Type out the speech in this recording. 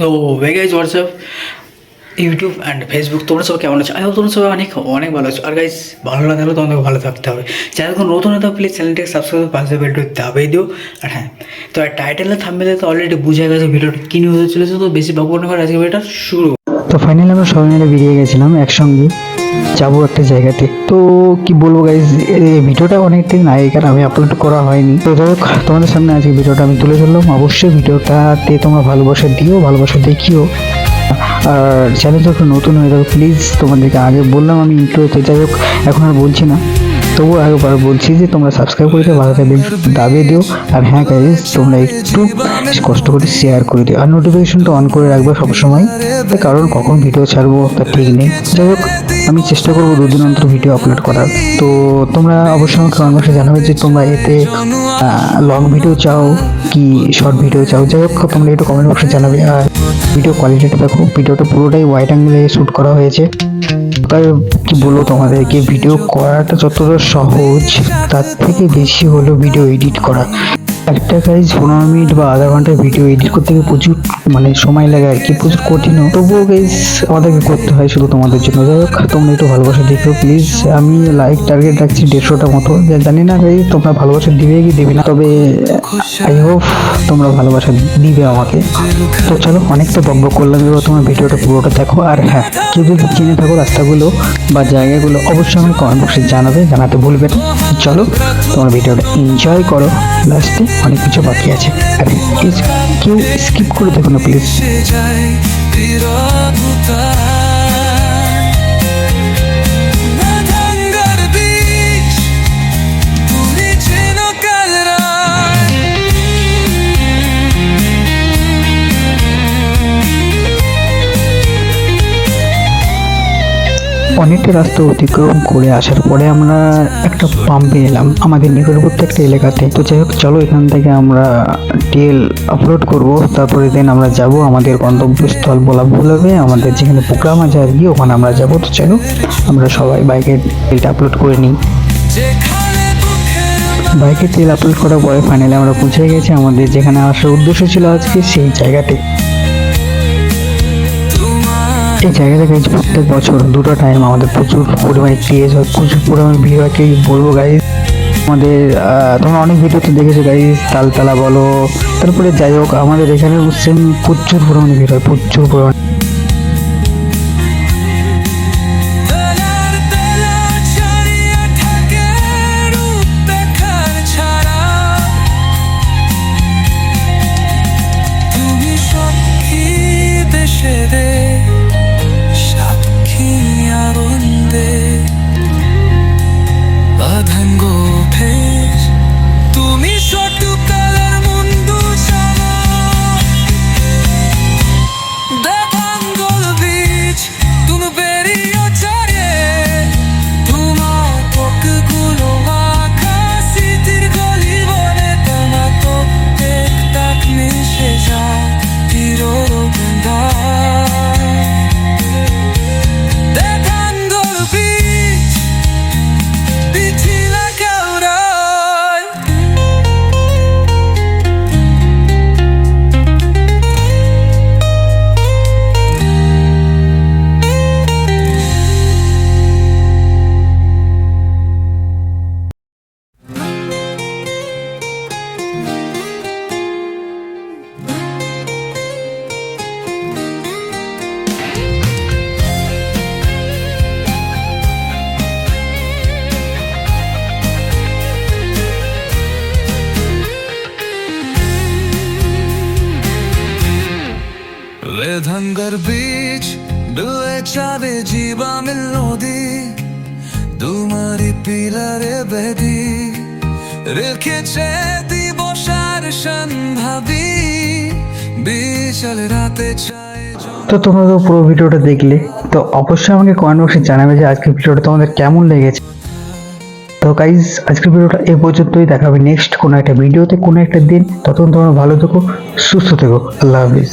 তো guys WhatsApp YouTube and Facebook তোমরা সব কেমন আছো? আই তোমরা সবাই অনেক অনেক ভালো আছো। আর গাইজ ভালো না থাকলে তোমাদের ভালো থাকতে হবে। চ্যানেল এখন নতুন হতে প্লিজ চ্যানেলটাকে সাবস্ক্রাইব পাশে বেলটা দাবিয়ে দিও। আর হ্যাঁ তো আর টাইটেলে থামবে তো অলরেডি বুঝে গেছে ভিডিওটা কী হতে চলেছে। তো বেশি বাবু করে আজকে ভিডিওটা শুরু তো ফাইনালি আমরা সবাই মিলে বেরিয়ে গেছিলাম একসঙ্গে। যাব একটা জায়গাতে। তো কি বলব গাইজ এই ভিডিওটা অনেকদিন আগেকার, আমি আপলোড করা হয়নি। তো যাই হোক, তোমাদের সামনে আজকে ভিডিওটা আমি তুলে ধরলাম। অবশ্যই ভিডিওটাতে তোমরা ভালোবাসা দিও, ভালোবাসা দেখিও। আর চ্যানেল যখন নতুন হয়ে যাবে প্লিজ তোমাদেরকে আগে বললাম আমি ইন্ট্রোতে যাই হোক, এখন আর বলছি না। তবুও একবার বলছি যে, তোমরা সাবস্ক্রাইব করে দিও, ভালো থাকবে, দাবিয়ে দিও। আর হ্যাঁ গাইজ তোমরা একটু কষ্ট করে শেয়ার করে দিও। আর নোটিফিকেশনটা অন করে রাখবে সবসময়। কারণ কখন ভিডিও ছাড়বো তার ঠিক নেই। যাই হোক আমি চেষ্টা করব দুদিন অন্তর ভিডিও আপলোড করার। তো তোমরা অবশ্যই আমাকে কমেন্ট বক্সে জানাবে যে তোমরা এতে লং ভিডিও চাও কি শর্ট ভিডিও চাও। যাই হোক, তোমরা একটু কমেন্ট বক্সে জানাবে। আর ভিডিও কোয়ালিটিটা দেখো ভিডিওটা পুরোটাই ওয়াইড অ্যাঙ্গেলে শ্যুট করা হয়েছে। তাই কি বলব তোমাদেরকে ভিডিও করাটা যতটা সহজ, তার থেকে বেশি হলো ভিডিও এডিট করা। একটা কাজ পনেরো মিনিট বা আধা ঘণ্টা ভিডিও এডিট করতে গিয়ে প্রচুর মানে সময় লাগে আর কি, প্রচুর কঠিন তবুও গাইজ আমাদেরকে করতে হয় শুধু তোমাদের জন্য। যাই হোক, তোমরা একটু ভালোবাসা দেখো প্লিজ আমি লাইক টার্গেট রাখছি দেড়শোটা মতো। জানি না গাইজ তোমরা ভালোবাসা দিবে কি দেবে না। তবে আই হোপ তোমরা ভালোবাসা দিবে আমাকে। তো চলো অনেক তো বক বক করলাম। এবার তোমার ভিডিওটা পুরোটা দেখো। আর হ্যাঁ কেউ যদি চিনে থাকো রাস্তাগুলো বা জায়গাগুলো, অবশ্যই আমাকে কমেন্ট বক্সে জানাবে, জানাতে ভুলবে না। চলো, তোমার ভিডিওটা এনজয় করো। লাস্টে অনেক কিছু বাকি আছে। আর কেউ স্কিপ করে দেখো না। প্লিজ। অনেকটা রাস্তা অতিক্রম করে আসার পরে আমরা একটা পাম্পে এলাম, আমাদের নিকটবর্তী একটা এলাকাতে। তো যাই হোক, চলো এখান থেকে আমরা টেল আপলোড করব, তারপরে দেন আমরা যাব আমাদের গন্তব্যস্থল বলা ভুল হবে, আমাদের যেখানে প্রোগ্রাম আছে আর কি, ওখানে আমরা যাব। তো চলো, আমরা সবাই বাইকের টেলটা আপলোড করে নিই। বাইকে তেল আপলোড করার পরে ফাইনালি আমরা পৌঁছে গেছি আমাদের যেখানে আসার উদ্দেশ্য ছিল আজকে সেই জায়গাতে। এই জায়গাটা গাইজ প্রত্যেক বছর দুটো টাইম আমাদের প্রচুর পরিমাণে ক্রিয়েজ হয়, প্রচুর পরিমাণে ভিড় হয়, কি বলব গাইজ আমাদের তোমরা অনেক ভিডিওতে দেখেছ গাইজ তালতলা বলো, তারপরে যাই হোক, আমাদের এখানে সেম প্রচুর পরিমাণে ভিড় হয়, প্রচুর পরিমাণে। বেলার বাঙ্গার বীজ ডুয়ে চাঁদে জীবামের নদী তোমারি পিলারে বেদি রেখেছে দিবসার সন্ধাবি বিশাল রাতে চায় তো তোমরা তো পুরো ভিডিওটা দেখলে, তো অবশ্যই আমাকে কমেন্ট বক্সে জানাবে যে আজকের ভিডিওটা তোমাদের কেমন লেগেছে। তো গাইজ আজকের ভিডিওটা এ পর্যন্তই, দেখাবে নেক্সট কোনো একটা ভিডিওতে, কোনো একটা দিন। ততক্ষণ তোমরা ভালো থেকো, সুস্থ থেকো। আল্লাহ হাফিজ।